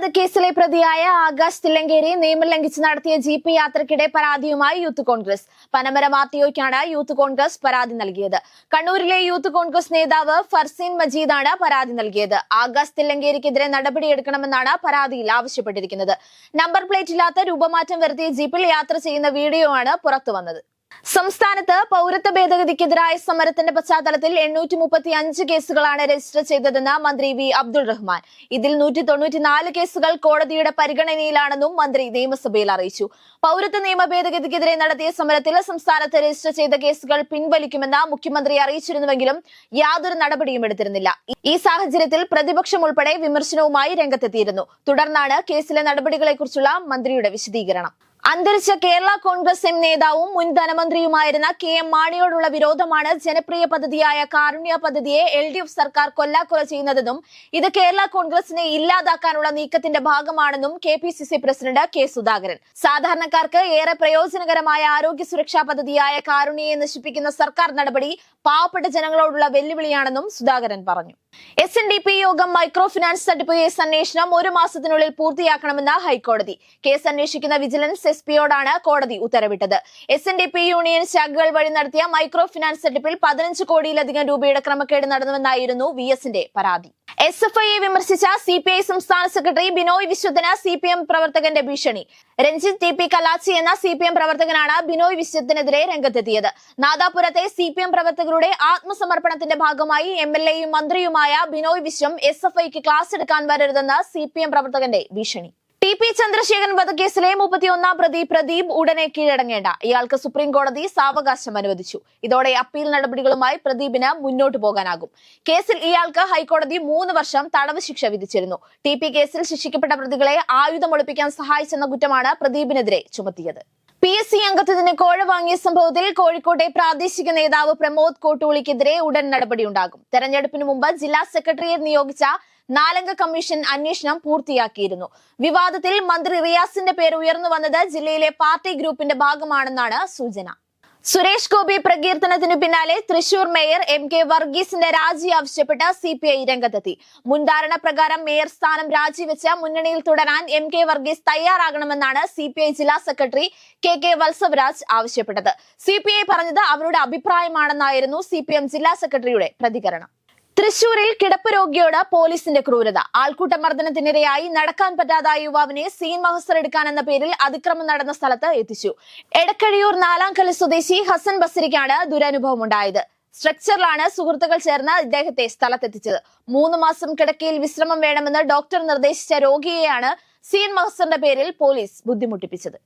വധക്കേസിലെ പ്രതിയായ ആകാശ് തില്ലങ്കേരി നിയമം ലംഘിച്ച് നടത്തിയ ജീപ്പ് യാത്രക്കിടെ പരാതിയുമായി യൂത്ത് കോൺഗ്രസ്. പനമര മാത്തിയോയ്ക്കാണ് യൂത്ത് കോൺഗ്രസ് പരാതി നൽകിയത്. കണ്ണൂരിലെ യൂത്ത് കോൺഗ്രസ് നേതാവ് ഫർസീൻ മജീദാണ് പരാതി നൽകിയത്. ആകാശ് തില്ലങ്കേരിക്കെതിരെ നടപടിയെടുക്കണമെന്നാണ് പരാതിയിൽ ആവശ്യപ്പെട്ടിരിക്കുന്നത്. നമ്പർ പ്ലേറ്റ് ഇല്ലാത്ത രൂപമാറ്റം വരുത്തിയ ജീപ്പിൽ യാത്ര ചെയ്യുന്ന വീഡിയോ ആണ് പുറത്തുവന്നത്. സംസ്ഥാനത്ത് പൗരത്വ ഭേദഗതിക്കെതിരായ സമരത്തിന്റെ പശ്ചാത്തലത്തിൽ എണ്ണൂറ്റി മുപ്പത്തി അഞ്ച് കേസുകളാണ് രജിസ്റ്റർ ചെയ്തതെന്ന് മന്ത്രി വി അബ്ദുൾ റഹ്മാൻ. ഇതിൽ നൂറ്റി തൊണ്ണൂറ്റിനാല് കേസുകൾ കോടതിയുടെ പരിഗണനയിലാണെന്നും മന്ത്രി നിയമസഭയിൽ അറിയിച്ചു. പൗരത്വ നിയമ ഭേദഗതിക്കെതിരെ നടത്തിയ സമരത്തിൽ സംസ്ഥാനത്ത് രജിസ്റ്റർ ചെയ്ത കേസുകൾ പിൻവലിക്കുമെന്ന് മുഖ്യമന്ത്രി അറിയിച്ചിരുന്നുവെങ്കിലും യാതൊരു നടപടിയും എടുത്തിരുന്നില്ല. ഈ സാഹചര്യത്തിൽ പ്രതിപക്ഷം ഉൾപ്പെടെ വിമർശനവുമായി രംഗത്തെത്തിയിരുന്നു. തുടർന്നാണ് കേസിലെ നടപടികളെക്കുറിച്ചുള്ള മന്ത്രിയുടെ വിശദീകരണം. അന്തരിച്ച കേരള കോൺഗ്രസ് എം നേതാവും മുൻ ധനമന്ത്രിയുമായിരുന്ന കെ എം മാണിയോടുള്ള വിരോധമാണ് ജനപ്രിയ പദ്ധതിയായ കാരുണ്യ പദ്ധതിയെ എൽ ഡി എഫ് സർക്കാർ കൊല്ലാക്കൊല ചെയ്യുന്നതെന്നും ഇത് കേരള കോൺഗ്രസിനെ ഇല്ലാതാക്കാനുള്ള നീക്കത്തിന്റെ ഭാഗമാണെന്നും K P C C president K Sudhakaran. സാധാരണക്കാർക്ക് ഏറെ പ്രയോജനകരമായ ആരോഗ്യ സുരക്ഷാ പദ്ധതിയായ കാരുണ്യയെ നശിപ്പിക്കുന്ന സർക്കാർ നടപടി പാവപ്പെട്ട ജനങ്ങളോടുള്ള വെല്ലുവിളിയാണെന്നും സുധാകരൻ പറഞ്ഞു. S N D P Yogam micro finance തട്ടിപ്പ് കേസ് അന്വേഷണം ഒരു മാസത്തിനുള്ളിൽ പൂർത്തിയാക്കണമെന്ന് ഹൈക്കോടതി. കേസ് അന്വേഷിക്കുന്ന വിജിലൻസ് എസ് പിയോടാണ് കോടതി ഉത്തരവിട്ടത്. S N D P union ശാഖകൾ വഴി നടത്തിയ മൈക്രോ ഫിനാൻസ് തട്ടിപ്പിൽ പതിനഞ്ച് കോടിയിലധികം രൂപയുടെ ക്രമക്കേട് നടന്നുവെന്നായിരുന്നു വി എസിന്റെ പരാതി. എസ് എഫ് ഐയെ വിമർശിച്ച സി പി ഐ സംസ്ഥാന സെക്രട്ടറി ബിനോയ് വിശ്വത്തിന് സി പി എം പ്രവർത്തകന്റെ ഭീഷണി. രഞ്ജിത് ടി പി കലാച്ചി എന്ന സി പി എം പ്രവർത്തകനാണ് ബിനോയ് വിശ്വത്തിനെതിരെ രംഗത്തെത്തിയത്. നാദാപുരത്തെ സി പി എം പ്രവർത്തകരുടെ ആത്മസമർപ്പണത്തിന്റെ ഭാഗമായി എം എൽ എയും മന്ത്രിയുമായ ബിനോയ് വിശ്വം എസ് എഫ് ഐക്ക് ക്ലാസ് എടുക്കാൻ വരരുതെന്ന് സി പി എം പ്രവർത്തകന്റെ ഭീഷണി. ടി പി ചന്ദ്രശേഖരൻ വധക്കേസിലെ മുപ്പത്തിയൊന്നാം പ്രതി പ്രദീപ് ഉടനെ കീഴടങ്ങേണ്ട. ഇയാൾക്ക് സുപ്രീം കോടതി സാവകാശം അനുവദിച്ചു. ഇതോടെ അപ്പീൽ നടപടികളുമായി പ്രദീപിന് മുന്നോട്ടു പോകാനാകും. കേസിൽ ഇയാൾക്ക് ഹൈക്കോടതി മൂന്ന് വർഷം തടവ് ശിക്ഷ വിധിച്ചിരുന്നു. ടി പി കേസിൽ ശിക്ഷിക്കപ്പെട്ട പ്രതികളെ ആയുധം ഒളിപ്പിക്കാൻ സഹായിച്ചെന്ന കുറ്റമാണ് പ്രദീപിനെതിരെ ചുമത്തിയത്. പി എസ് സി അംഗത്വത്തിന് കോഴ വാങ്ങിയ സംഭവത്തിൽ കോഴിക്കോട്ടെ പ്രാദേശിക നേതാവ് പ്രമോദ് കോട്ടൂളിക്കെതിരെ ഉടൻ നടപടിയുണ്ടാകും. തെരഞ്ഞെടുപ്പിന് മുമ്പ് ജില്ലാ സെക്രട്ടറിയെ നിയോഗിച്ച നാലംഗ കമ്മീഷൻ അന്വേഷണം പൂർത്തിയാക്കിയിരുന്നു. വിവാദത്തിൽ മന്ത്രി റിയാസിന്റെ പേര് ഉയർന്നു വന്നത് ജില്ലയിലെ പാർട്ടി ഗ്രൂപ്പിന്റെ ഭാഗമാണെന്നാണ് സൂചന. സുരേഷ് ഗോപി പ്രകീർത്തനത്തിനു പിന്നാലെ തൃശൂർ മേയർ എം കെ വർഗീസിന്റെ രാജി ആവശ്യപ്പെട്ട് സി പി ഐ രംഗത്തെത്തി. മുൻധാരണ പ്രകാരം മേയർ സ്ഥാനം രാജിവെച്ച മുന്നണിയിൽ തുടരാൻ എം കെ വർഗീസ് തയ്യാറാകണമെന്നാണ് സി പി ഐ ജില്ലാ സെക്രട്ടറി കെ കെ വത്സവരാജ് ആവശ്യപ്പെട്ടത്. സി പി ഐ പറഞ്ഞത് അവരുടെ അഭിപ്രായമാണെന്നായിരുന്നു സി പി എം ജില്ലാ സെക്രട്ടറിയുടെ പ്രതികരണം. തൃശൂരിൽ കിടപ്പ് രോഗിയോട് പോലീസിന്റെ ക്രൂരത. ആൾക്കൂട്ട മർദ്ദനത്തിനിരയായി നടക്കാൻ പറ്റാതായ യുവാവിനെ സീൻ മഹസർ എടുക്കാൻ എന്ന പേരിൽ അതിക്രമം നടന്ന സ്ഥലത്ത് എത്തിച്ചു. എടക്കഴിയൂർ നാലാംകല്ല് സ്വദേശി ഹസൻ ബസരിക്കാണ് ദുരനുഭവം ഉണ്ടായത് സ്ട്രക്ചറിലാണ് സുഹൃത്തുക്കൾ ചേർന്ന് ഇദ്ദേഹത്തെ സ്ഥലത്തെത്തിച്ചത്. മൂന്ന് മാസം കിടക്കയിൽ വിശ്രമം വേണമെന്ന് ഡോക്ടർ നിർദ്ദേശിച്ച രോഗിയെയാണ് സീൻ മഹസറിന്റെ പേരിൽ പോലീസ് ബുദ്ധിമുട്ടിപ്പിച്ചത്.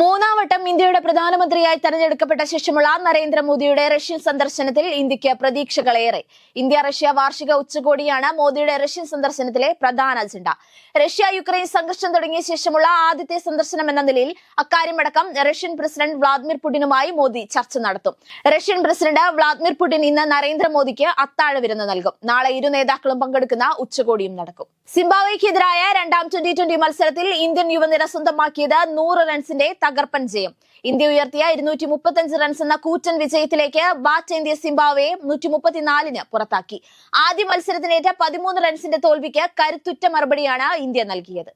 മൂന്നാം വട്ടം ഇന്ത്യയുടെ പ്രധാനമന്ത്രിയായി തെരഞ്ഞെടുക്കപ്പെട്ട ശേഷമുള്ള നരേന്ദ്രമോദിയുടെ റഷ്യൻ സന്ദർശനത്തിൽ ഇന്ത്യയ്ക്ക് പ്രതീക്ഷകളേറെ. ഇന്ത്യ റഷ്യ വാർഷിക ഉച്ചകോടിയാണ് മോദിയുടെ റഷ്യൻ സന്ദർശനത്തിലെ പ്രധാന അജണ്ട. റഷ്യ യുക്രൈൻ സംഘർഷം തുടങ്ങിയ ശേഷമുള്ള ആദ്യത്തെ സന്ദർശനം എന്ന നിലയിൽ അക്കാര്യമടക്കം റഷ്യൻ പ്രസിഡന്റ് വ്ളാദിമിർ പുടിനുമായി മോദി ചർച്ച നടത്തും. റഷ്യൻ പ്രസിഡന്റ് വ്ളാദിമിർ പുടിൻ ഇന്ന് നരേന്ദ്രമോദിക്ക് അത്താഴ വിരുന്ന് നൽകും. നാളെ ഇരു നേതാക്കളും പങ്കെടുക്കുന്ന ഉച്ചകോടിയും നടക്കും. സിംബാബ്വെക്കെതിരായ രണ്ടാം ട്വന്റി ട്വന്റി മത്സരത്തിൽ ഇന്ത്യൻ യുവനിര സ്വന്തമാക്കിയത് നൂറ് റൺസിന്റെ തകർപ്പൻ ജയം. ഇന്ത്യ ഉയർത്തിയ ഇരുന്നൂറ്റി മുപ്പത്തഞ്ച് റൺസ് എന്ന കൂറ്റൻ വിജയത്തിലേക്ക് ബാറ്റ് ഇന്ത്യ സിംബാവയെ നൂറ്റി മുപ്പത്തിനാലിന് പുറത്താക്കി. ആദ്യ മത്സരത്തിനേറ്റ പതിമൂന്ന് റൺസിന്റെ തോൽവിക്ക് കരുത്തുറ്റ മറുപടിയാണ് ഇന്ത്യ നൽകിയത്.